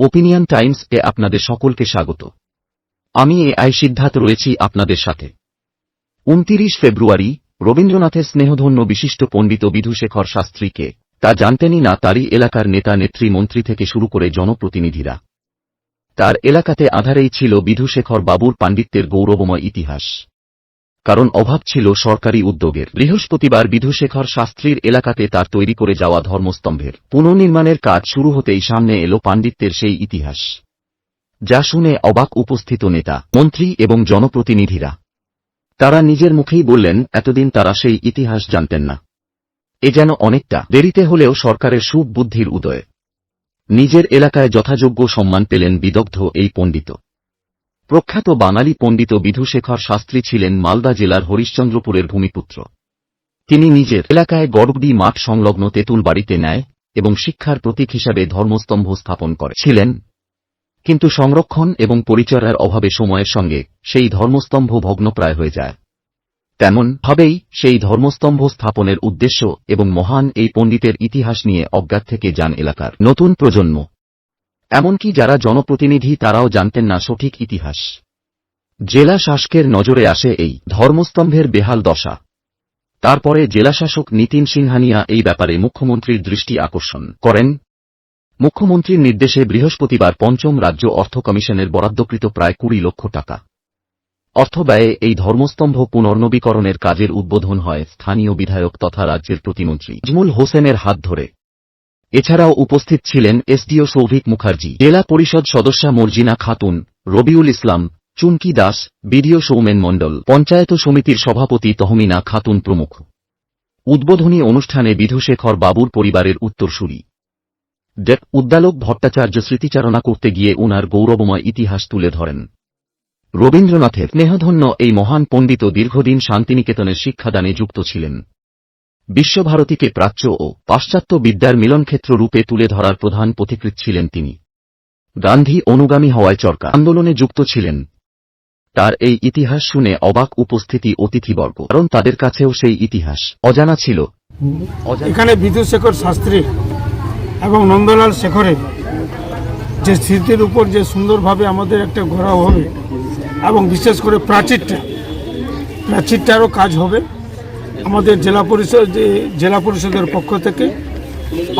Opinion Times এ আপনাদের সকলকে স্বাগত। আমি এ আই সিদ্ধার্থ রয়েছি আপনাদের সাথে। উনতিরিশ ফেব্রুয়ারি, রবীন্দ্রনাথের স্নেহধন্য বিশিষ্ট পণ্ডিত বিধুশেখর শাস্ত্রীকে, তা জানতেনই না তারই এলাকার নেতা নেত্রী মন্ত্রী থেকে শুরু করে জনপ্রতিনিধিরা। তার এলাকাতে আধারেই ছিল বিধুশেখর বাবুর পাণ্ডিত্যের গৌরবময় ইতিহাস। কারণ অভাব ছিল সরকারি উদ্যোগের। বৃহস্পতিবার বিধুশেখর শাস্ত্রীর এলাকাতে তার তৈরি করে যাওয়া ধর্মস্তম্ভের পুনর্নির্মাণের কাজ শুরু হতেই সামনে এলো পাণ্ডিত্যের সেই ইতিহাস। যা শুনে অবাক উপস্থিত নেতা, মন্ত্রী এবং জনপ্রতিনিধিরা। তারা নিজের মুখেই বললেন, এতদিন তারা সেই ইতিহাস জানতেন না। এ যেন অনেকটা দেরিতে হলেও সরকারের সুবুদ্ধির উদয়। নিজের এলাকায় যথাযোগ্য সম্মান পেলেন বিদগ্ধ এই পণ্ডিত। প্রখ্যাত বাঙালি পণ্ডিত বিধুশেখর শাস্ত্রী ছিলেন মালদা জেলার হরিশ্চন্দ্রপুরের ভূমিপুত্র। তিনি নিজের এলাকায় গড়বডি মাঠ সংলগ্ন তেঁতুল বাড়িতে নেয় এবং শিক্ষার প্রতীক হিসাবে ধর্মস্তম্ভ স্থাপন করেছিলেন। কিন্তু সংরক্ষণ এবং পরিচর্যার অভাবে সময়ের সঙ্গে সেই ধর্মস্তম্ভ ভগ্নপ্রায় হয়ে যায়। তেমন ভাবেই সেই ধর্মস্তম্ভ স্থাপনের উদ্দেশ্য এবং মহান এই পণ্ডিতের ইতিহাস নিয়ে অজ্ঞাত থেকে যান এলাকার নতুন প্রজন্ম। এমনকি যারা জনপ্রতিনিধি তারাও জানতেন না সঠিক ইতিহাস। জেলা শাসকের নজরে আসে এই ধর্মস্তম্ভের বেহাল দশা। তারপরে জেলাশাসক নীতিন সিংহানিয়া এই ব্যাপারে মুখ্যমন্ত্রীর দৃষ্টি আকর্ষণ করেন। মুখ্যমন্ত্রীর নির্দেশে বৃহস্পতিবার পঞ্চম রাজ্য অর্থ কমিশনের বরাদ্দকৃত প্রায় কুড়ি লক্ষ টাকা। অর্থ ব্যয়ে এই ধর্মস্তম্ভ পুনর্নবীকরণের কাজের উদ্বোধন হয় স্থানীয় বিধায়ক তথা রাজ্যের প্রতিমন্ত্রী। জমুল হোসেনের হাত ধরে এছাড়াও উপস্থিত ছিলেন এসডিও সৌভিক মুখার্জি, জেলা পরিষদ সদস্যা মর্জিনা খাতুন, রবিউল ইসলাম চুমকি দাস, বিডিও সৌমেন মণ্ডল, পঞ্চায়েত সমিতির সভাপতি তহমিনা খাতুন প্রমুখ। উদ্বোধনী অনুষ্ঠানে বিধুশেখর বাবুর পরিবারের উত্তরসূরি। ডেপ উদ্দালক ভট্টাচার্য স্মৃতিচারণা করতে গিয়ে উনার গৌরবময় ইতিহাস তুলে ধরেন। রবীন্দ্রনাথের স্নেহধন্য এই মহান পণ্ডিত দীর্ঘদিন শান্তিনিকেতনের শিক্ষাদানে যুক্ত ছিলেন। বিশ্বভারতীকে প্রাচ্য ও পাশ্চাত্য বিদ্যার মিলনক্ষেত্র রূপে তুলে ধরার প্রধান পথিকৃৎ ছিলেন তিনি। গান্ধী অনুগামী হওয়ায় চরকা আন্দোলনে যুক্ত ছিলেন। তার এই ইতিহাস শুনে অবাক উপস্থিতি অতিথিবর্গ, কারণ তাদের কাছেও সেই ইতিহাস অজানা ছিল। এখানে বিদ্যুৎশেখর শাস্ত্রী এবং নন্দলাল শেখরের যে স্মৃতির উপর যে সুন্দরভাবে আমাদের একটা ঘোরা হবে এবং বিশেষ করে প্রাচীরটা, প্রাচীরটারও কাজ হবে। আমাদের জেলা পরিষদ জেলা পরিষদের পক্ষ থেকে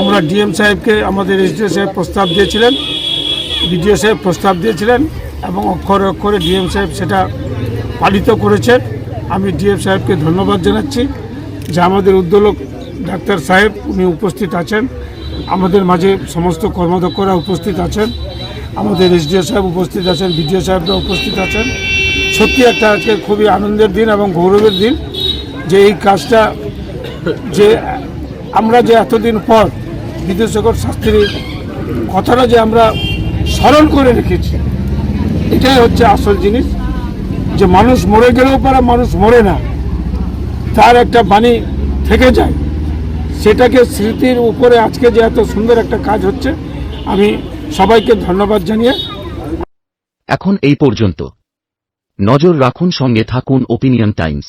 আমরা ডিএম সাহেবকে আমাদের এসডিও সাহেব প্রস্তাব দিয়েছিলেন, বিডিও সাহেব প্রস্তাব দিয়েছিলেন এবং অক্ষরে অক্ষরে ডিএম সাহেব সেটা পালিত করেছেন। আমি ডিএম সাহেবকে ধন্যবাদ জানাচ্ছি যে আমাদের উদ্যোলক ডাক্তার সাহেব উনি উপস্থিত আছেন, আমাদের মাঝে সমস্ত কর্মদক্ষরা উপস্থিত আছেন, আমাদের এসডিও সাহেব উপস্থিত আছেন, বিডিও সাহেবরা উপস্থিত আছেন। সত্যি একটা আজকে খুবই আনন্দের দিন এবং গৌরবের দিন। যে এই কাজটা যে আমরা যে এতদিন পর বিদ্যাসাগর শাস্ত্রীর কথাটা যে আমরা স্মরণ করে রেখেছি, এটাই হচ্ছে আসল জিনিস যে মানুষ মরে গেলেও পারে, মানুষ মরে না। তার একটা বাণী থেকে যায়। সেটাকে স্মৃতির উপরে আজকে যে এত সুন্দর একটা কাজ হচ্ছে, আমি সবাইকে ধন্যবাদ জানিয়ে এখন এই পর্যন্ত। নজর রাখুন সঙ্গে থাকুন ওপিনিয়ন টাইমস